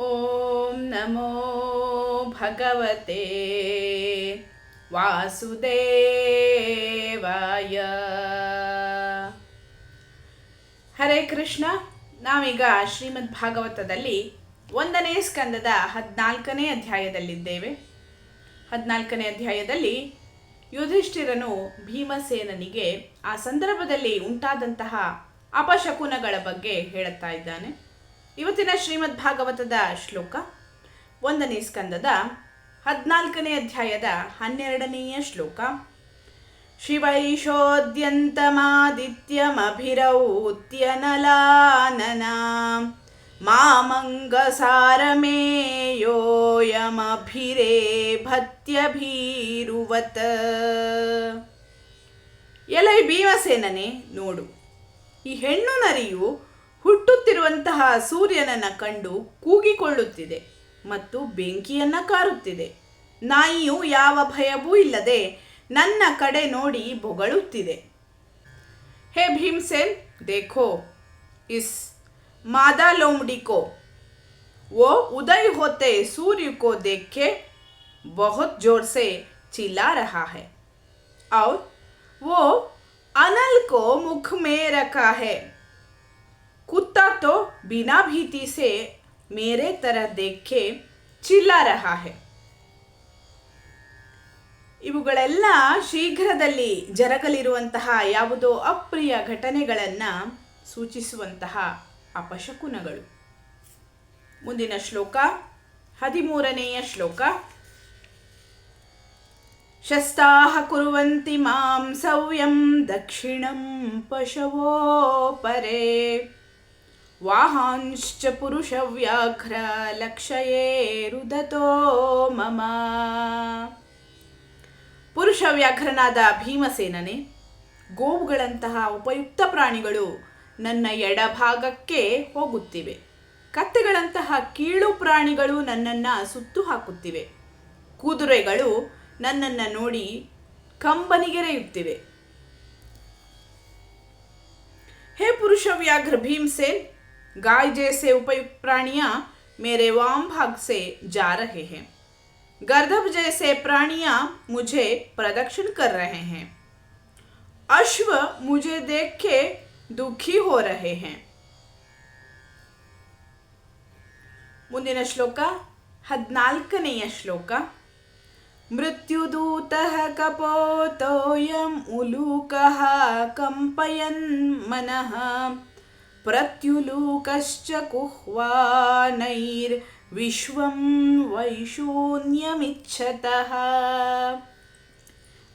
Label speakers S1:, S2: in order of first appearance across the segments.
S1: ॐ नमो भगवते ವಾಸುದೇವಾಯ ಹರೇ ಕೃಷ್ಣ ನಾವೀಗ ಶ್ರೀಮದ್ ಭಾಗವತದಲ್ಲಿ ಒಂದನೇ ಸ್ಕಂದದ ಹದಿನಾಲ್ಕನೇ ಅಧ್ಯಾಯದಲ್ಲಿದ್ದೇವೆ ಹದಿನಾಲ್ಕನೇ ಅಧ್ಯಾಯದಲ್ಲಿ ಯುಧಿಷ್ಠಿರನು ಭೀಮಸೇನನಿಗೆ ಆ ಸಂದರ್ಭದಲ್ಲಿ ಉಂಟಾದಂತಹ ಅಪಶಕುನಗಳ ಬಗ್ಗೆ ಹೇಳುತ್ತಾ ಇದ್ದಾನೆ ಇವತ್ತಿನ ಶ್ರೀಮದ್ ಭಾಗವತದ ಶ್ಲೋಕ ಒಂದನೇ ಸ್ಕಂದದ ಹದಿನಾಲ್ಕನೇ ಅಧ್ಯಾಯದ ಹನ್ನೆರಡನೆಯ ಶ್ಲೋಕ. ಶಿವೈಷೋದ್ಯಂತಮಾದಿತ್ಯಮಭಿರೌತ್ಯನಲಾನನ ಮಾಮಂಗಸಾರಮೇಯೋಯಮಭಿರೇ ಭತ್ಯಭೀರುವತ ಎಲೈ ಭೀಮಸೇನನೆ, ನೋಡು, ಈ ಹೆಣ್ಣು ನರಿಯು ಹುಟ್ಟುತ್ತಿರುವಂತಹ ಸೂರ್ಯನನ್ನ ಕಂಡು ಕೂಗಿಕೊಳ್ಳುತ್ತಿದೆ ಮತ್ತು ಬೆಂಕಿಯನ್ನ ಕಾರುತ್ತಿದೆ ನಾಯಿಯು ಯಾವ ಭಯವೂ ಇಲ್ಲದೆ ನನ್ನ ಕಡೆ ನೋಡಿ ಬೊಗಳುತ್ತಿದೆ ಹೇ ಭೀಮಸೇನ್ देखो इस मादा लोमड़ी को वो उदय होते सूर्य को देख के बहुत जोर से चिल्ला रहा है और वो अनल को मुख में रखा है कुत्ता तो बिना भीति से मेरे तरह देख के चिल्ला रहा है ಇವುಗಳೆಲ್ಲ ಶೀಘ್ರದಲ್ಲಿ ಜರಗಲಿರುವಂತಹ ಯಾವುದೋ ಅಪ್ರಿಯ ಘಟನೆಗಳನ್ನು ಸೂಚಿಸುವಂತಹ ಅಪಶಕುನಗಳು ಮುಂದಿನ ಶ್ಲೋಕ ಹದಿಮೂರನೆಯ ಶ್ಲೋಕ ಶಸ್ತಾಹ ಕುರುವಂತಿ ಮಾಂ ಸವ್ಯಂ ದಕ್ಷಿಣಂ ಪಶವೋ ಪರೆ ವಾಹಾಂಶ್ಚ ಪುರುಷವ್ಯಾಘ್ರ ಲಕ್ಷಯೇ ರುದತೋ ಮಮ ಪುರುಷ ವ್ಯಾಘ್ರನಾದ ಭೀಮಸೇನನೆ ಗೋವುಗಳಂತಹ ಉಪಯುಕ್ತ ಪ್ರಾಣಿಗಳು ನನ್ನ ಎಡಭಾಗಕ್ಕೆ ಹೋಗುತ್ತಿವೆ ಕತ್ತೆಗಳಂತಹ ಕೀಳು ಪ್ರಾಣಿಗಳು ನನ್ನನ್ನು ಸುತ್ತು ಹಾಕುತ್ತಿವೆ ಕುದುರೆಗಳು ನನ್ನನ್ನು ನೋಡಿ ಕಂಬನಿಗೆರೆಯುತ್ತಿವೆ हे पुरुष व्याघ्र भीमसेन गाय जैसे उपयुक्त प्राणियां मेरे वाम भाग से जा रहे हैं गर्दभ जैसे प्राणियां मुझे प्रदक्षिण कर रहे हैं अश्व मुझे देख के दुखी हो रहे हैं ಮುಂದಿನ ಶ್ಲೋಕ ಹದಿನಾಲ್ಕನೆಯ ಶ್ಲೋಕ ಮೃತ್ಯುದೂತಃ ಕಪೋತೋಯಂ ಉಲೂಕಃ ಕಂಪಯನ್ ಮನಃ ಪ್ರತ್ಯುಲೂಕಶ್ಚ ಕುಹ್ವಾನೈರ್ ವಿಶ್ವಂ ವೈಶೂನ್ಯಮಿಚ್ಛತಃ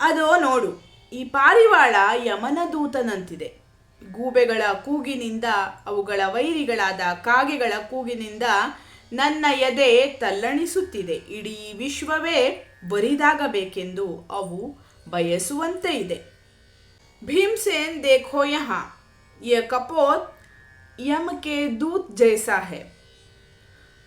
S1: ಅದೋ ನೋಡು ಈ ಪಾರಿವಾಳ ಯಮನ ದೂತನಂತಿದೆ ಗೂಬೆಗಳ ಕೂಗಿನಿಂದ ಅವುಗಳ ವೈರಿಗಳಾದ ಕಾಗೆಗಳ ಕೂಗಿನಿಂದ ನನ್ನ ಎದೆ ತಲ್ಲಣಿಸುತ್ತಿದೆ ಇಡೀ ವಿಶ್ವವೇ ಬರಿದಾಗಬೇಕೆಂದು ಅವು ಬಯಸುವಂತೆ ಇದೆ ಭೀಮಸೇನ್ देखो यहाँ यह कपोत यम के दूत जैसा है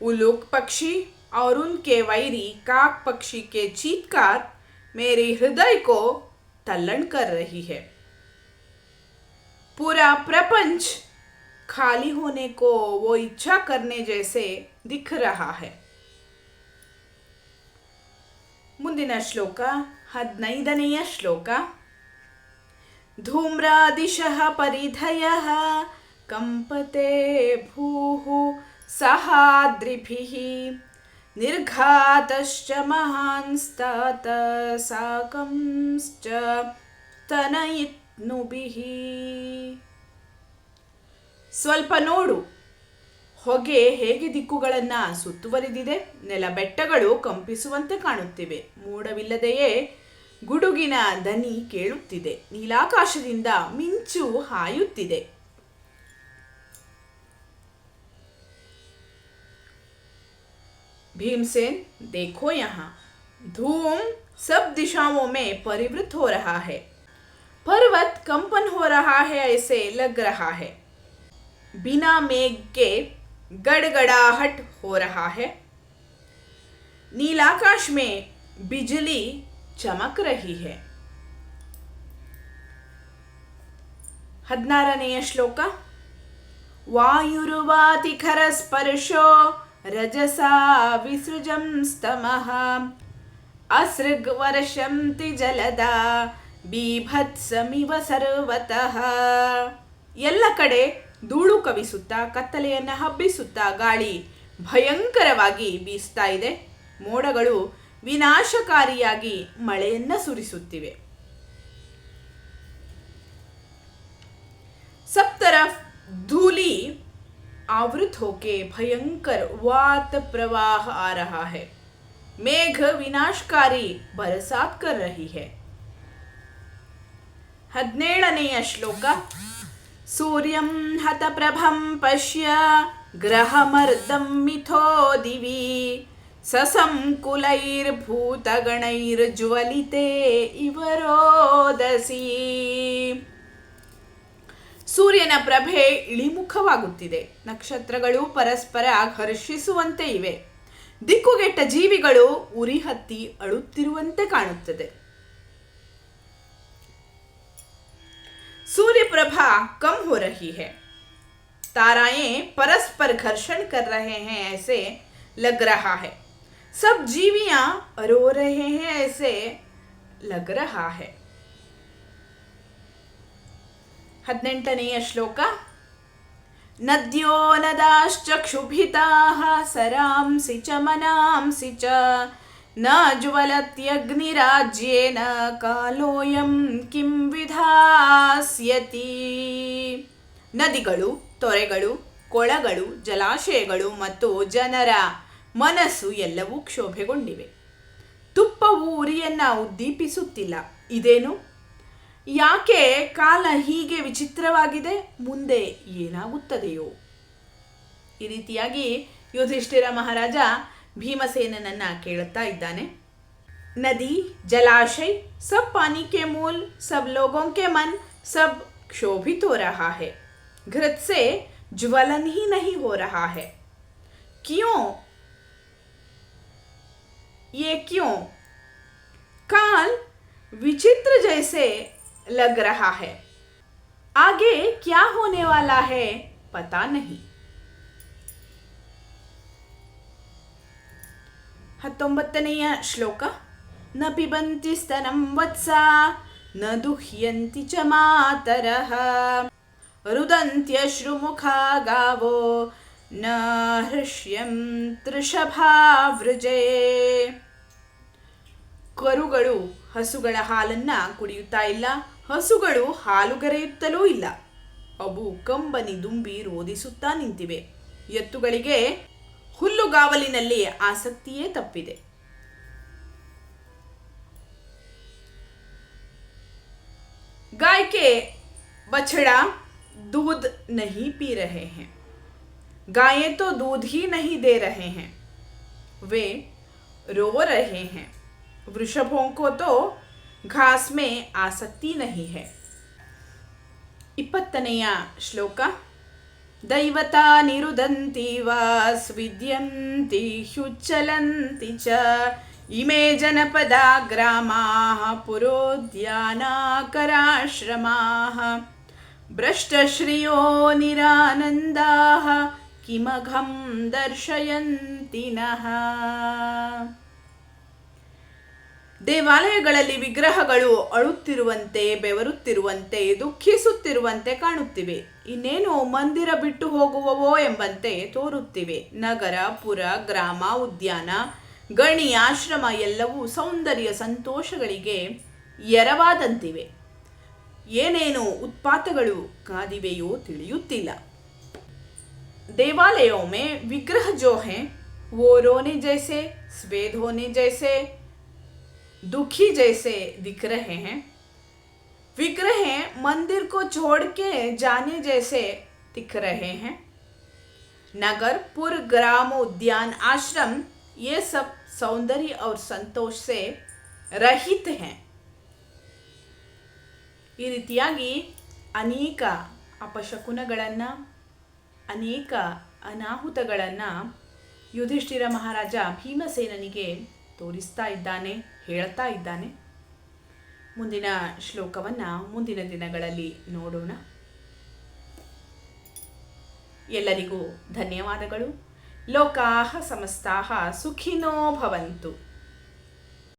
S1: उलूक पक्षी और उनके वैरी काक पक्षी के चीतकार मेरे हृदय को तल्लण कर रही है पूरा प्रपंच खाली होने को वो इच्छा करने जैसे दिख रहा है ಮುಂದಿನ ಶ್ಲೋಕ ಹದಿನೈದನೆಯ ಶ್ಲೋಕ ಧೂಮ್ರಾದಿಶಃ ಪರಿಧಯಃ ಕಂಪತೆ ಭೂಃ ಸಹಾದ್ರಿಭಿಃ ನಿರ್ಘಾತಶ್ಚ ಮಹಾನ್ಸ್ತಾತ ಸಾಕಂಶ್ಚ ತನಯಿತ್ನುಭಿಃ. ಸ್ವಲ್ಪ ನೋಡು, ಹೊಗೆ ಹೇಗೆ ದಿಕ್ಕುಗಳನ್ನು ಸುತ್ತುವರಿದಿದೆ, ನೆಲ ಬೆಟ್ಟಗಳು ಕಂಪಿಸುವಂತೆ ಕಾಣುತ್ತಿವೆ, ಮೂಡವಿಲ್ಲದೆಯೇ ಗುಡುಗಿನ ದನಿ ಕೇಳುತ್ತಿದೆ, ನೀಲಾಕಾಶದಿಂದ ಮಿಂಚು ಹಾಯುತ್ತಿದೆ. भीमसेन देखो यहाँ धूम सब दिशाओं में परिवृत हो रहा है पर्वत कंपन हो रहा है ऐसे लग रहा है बिना मेघ के गड़गड़ाहट हो रहा है नीलाकाश में बिजली चमक रही है ಹದಿನಾರನೆಯ ಶ್ಲೋಕ ವಾಯುರುವಾತಿಖರ ಸ್ಪರ್ಶೋ ವಿಸೃಜಂ ಸ್ತಮಃ ಅಸೃಗ್ವರ್ಷಂತಿ ಜಲದ ಬೀಭತ್ಸಮಿವ ಸರ್ವತಃ. ಎಲ್ಲ ಕಡೆ ಧೂಳು ಕವಿಸುತ್ತಾ, ಕತ್ತಲೆಯನ್ನು ಹಬ್ಬಿಸುತ್ತಾ, ಗಾಳಿ ಭಯಂಕರವಾಗಿ ಬೀಸ್ತಾ ಇದೆ. ಮೋಡಗಳು ವಿನಾಶಕಾರಿಯಾಗಿ ಮಳೆಯನ್ನ ಸುರಿಸುತ್ತಿವೆ. आवृत होके भयंकर वात प्रवाह आ रहा है मेघ विनाशकारी बरसात कर रही है ಹದಿನೇಳನೆಯ ಶ್ಲೋಕ ಸೂರ್ಯಂ ಹತಪ್ರಭಂ ಪಶ್ಯ ಗ್ರಹಮರ್ದಂ ಮಿಥೋ ದಿವಿ ಸಸಂಕುಲೈರ್ಭೂತಗಣೈರ್ಜ್ವಲಿತೆ ಇವರೋದಸಿ ಸೂರ್ಯನ ಪ್ರಭೆ ಇಳಿಮುಖವಾಗುತ್ತಿದೆ ನಕ್ಷತ್ರಗಳು ಪರಸ್ಪರ ಘರ್ಷಿಸುವಂತೆ ಇವೆ ದಿಕ್ಕುಗೆಟ್ಟ ಜೀವಿಗಳು ಉರಿ ಹತ್ತಿ ಅಳುತ್ತಿರುವಂತೆ ಕಾಣುತ್ತದೆ सूर्य प्रभा कम हो रही है ताराएं परस्पर घर्षण कर रहे हैं ऐसे लग रहा है सब जीवियां रो रहे हैं ऐसे लग रहा है ಹದಿನೆಂಟನೆಯ ಶ್ಲೋಕ. ನದ್ಯೋ ನದಾಶ್ಚಕ್ಷುಭಿತಾಃ ಸರಾಂಸಿ ಚ ಮನಾಂಸಿ ಚ ನ ಜ್ವಲತ್ಯಗ್ನಿರಾಜ್ಯೇನ ಕಾಲೋಯಂ ಕಿಂ ವಿಧಾಸ್ಯತಿ. ನದಿಗಳು, ತೊರೆಗಳು, ಕೊಳಗಳು, ಜಲಾಶಯಗಳು ಮತ್ತು ಜನರ ಮನಸ್ಸು ಎಲ್ಲವೂ ಕ್ಷೋಭೆಗೊಂಡಿವೆ. ತುಪ್ಪವು ಉರಿಯನ್ನು ಉದ್ದೀಪಿಸುತ್ತಿಲ್ಲ. ಇದೇನು? ಯಾಕೆ ಕಾಲ ಹೀಗೆ ವಿಚಿತ್ರವಾಗಿದೆ ಮುಂದೆ ಏನಾಗುತ್ತದೆಯೋ ಈ ರೀತಿಯಾಗಿ ಯುಧಿಷ್ಠಿರ ಮಹಾರಾಜ ಭೀಮಸೇನನನ್ನ ಕೇಳುತ್ತಾ ಇದ್ದಾನೆ नदी जलाशय सब पानी के मूल सब लोगों के मन सब क्षोभित हो रहा है घृत से ज्वलन ही नहीं हो रहा है क्यों ये क्यों काल विचित्र जैसे लग रहा है आगे क्या होने वाला है पता नहीं ಹತ್ತೊಂಬತ್ತನೆಯ ಶ್ಲೋಕ ನ ಪಿಬಂತಿ ಸ್ತನಂ ವತ್ಸ ನ ದುಹ್ಯಂತಿ ಚ ಮಾತರಃ ರುದಂತ್ಯಶ್ರುಮುಖ ಗಾವೋ ನ ಹೃಷ್ಯಂ ತೃಷಭಾವೃಜೆ ಕರುಗಳು ಹಸುಗಳ ಹಾಲನ್ನ ಕುಡಿಯುತ್ತಾ ಇಲ್ಲ ಹಸುಗಳು ಹಾಲುಗರೆಯುತ್ತಲೂ ಇಲ್ಲ ಅವು ಕಂಬನಿ ದುಂಬಿ ರೋದಿಸುತ್ತಾ ನಿಂತಿವೆ ಎತ್ತುಗಳಿಗೆ ಹುಲ್ಲುಗಾವಲಿನಲ್ಲಿ ಆಸಕ್ತಿಯೇ ತಪ್ಪಿದೆ गाय के बछड़ा दूध नहीं पी रहे हैं गायें तो दूध ही नहीं दे रहे हैं वे रो रहे हैं वृषभों को तो घास में आसक्ति नहीं है ಇಪ್ಪತ್ತನೆಯ ಶ್ಲೋಕ ದೈವತಾ ನಿರುದಂತಿ ವಾ ಸ್ವಿದ್ಯಂತಿ ಹ್ಯುಚ್ಚಲಂತಿ ಚ ಇಮೇ ಜನಪದ ಗ್ರಾಮಾ ಪುರೋದ್ಯಾನಾಕರಾಶ್ರಮಾ ಭ್ರಷ್ಟಶ್ರಿಯೋ ನಿರಾನಂದಾ ಕಿಮಘಂ ದರ್ಶಯಂತಿ ನಃ ದೇವಾಲಯಗಳಲ್ಲಿ ವಿಗ್ರಹಗಳು ಅಳುತ್ತಿರುವಂತೆ, ಬೆವರುತ್ತಿರುವಂತೆ, ದುಃಖಿಸುತ್ತಿರುವಂತೆ ಕಾಣುತ್ತಿವೆ. ಇನ್ನೇನು ಮಂದಿರ ಬಿಟ್ಟು ಹೋಗುವವೋ ಎಂಬಂತೆ ತೋರುತ್ತಿವೆ. ನಗರ, ಪುರ, ಗ್ರಾಮ, ಉದ್ಯಾನ, ಗಣಿ, ಆಶ್ರಮ ಎಲ್ಲವೂ ಸೌಂದರ್ಯ ಸಂತೋಷಗಳಿಗೆ ಎರವಾದಂತಿವೆ. ಏನೇನು ಉತ್ಪಾತಗಳು ಕಾದಿವೆಯೋ ತಿಳಿಯುತ್ತಿಲ್ಲ. ದೇವಾಲಯೋ ವಿಗ್ರಹ ಜೋಹೆ, ಓರೋನೆ ಜೈಸೆ, ಸ್ವೇಧೋನೆ ಜೈಸೆ दुखी जैसे दिख रहे हैं विग्रह मंदिर को छोड़ के जाने जैसे दिख रहे हैं नगर पुर ग्राम उद्यान आश्रम ये सब सौंदर्य और संतोष से रहित हैं ಈ ರೀತಿಯಾಗಿ ಅನೇಕ ಅಪಶಕುನಗಳನ್ನು ಅನೇಕ ಅನಾಹುತಗಳನ್ನು ಯುಧಿಷ್ಠಿರ ಮಹಾರಾಜ ಭೀಮಸೇನನಿಗೆ ತೋರಿಸ್ತಾ ಇದ್ದಾನೆ ಹೇಳ್ತಾ ಇದ್ದಾನೆ ಮುಂದಿನ ಶ್ಲೋಕವನ್ನು ಮುಂದಿನ ದಿನಗಳಲ್ಲಿ ನೋಡೋಣ. ಎಲ್ಲರಿಗೂ ಧನ್ಯವಾದಗಳು. ಲೋಕಾಹ ಸಮಸ್ತಾಹ ಸುಖಿನೋ ಭವಂತು.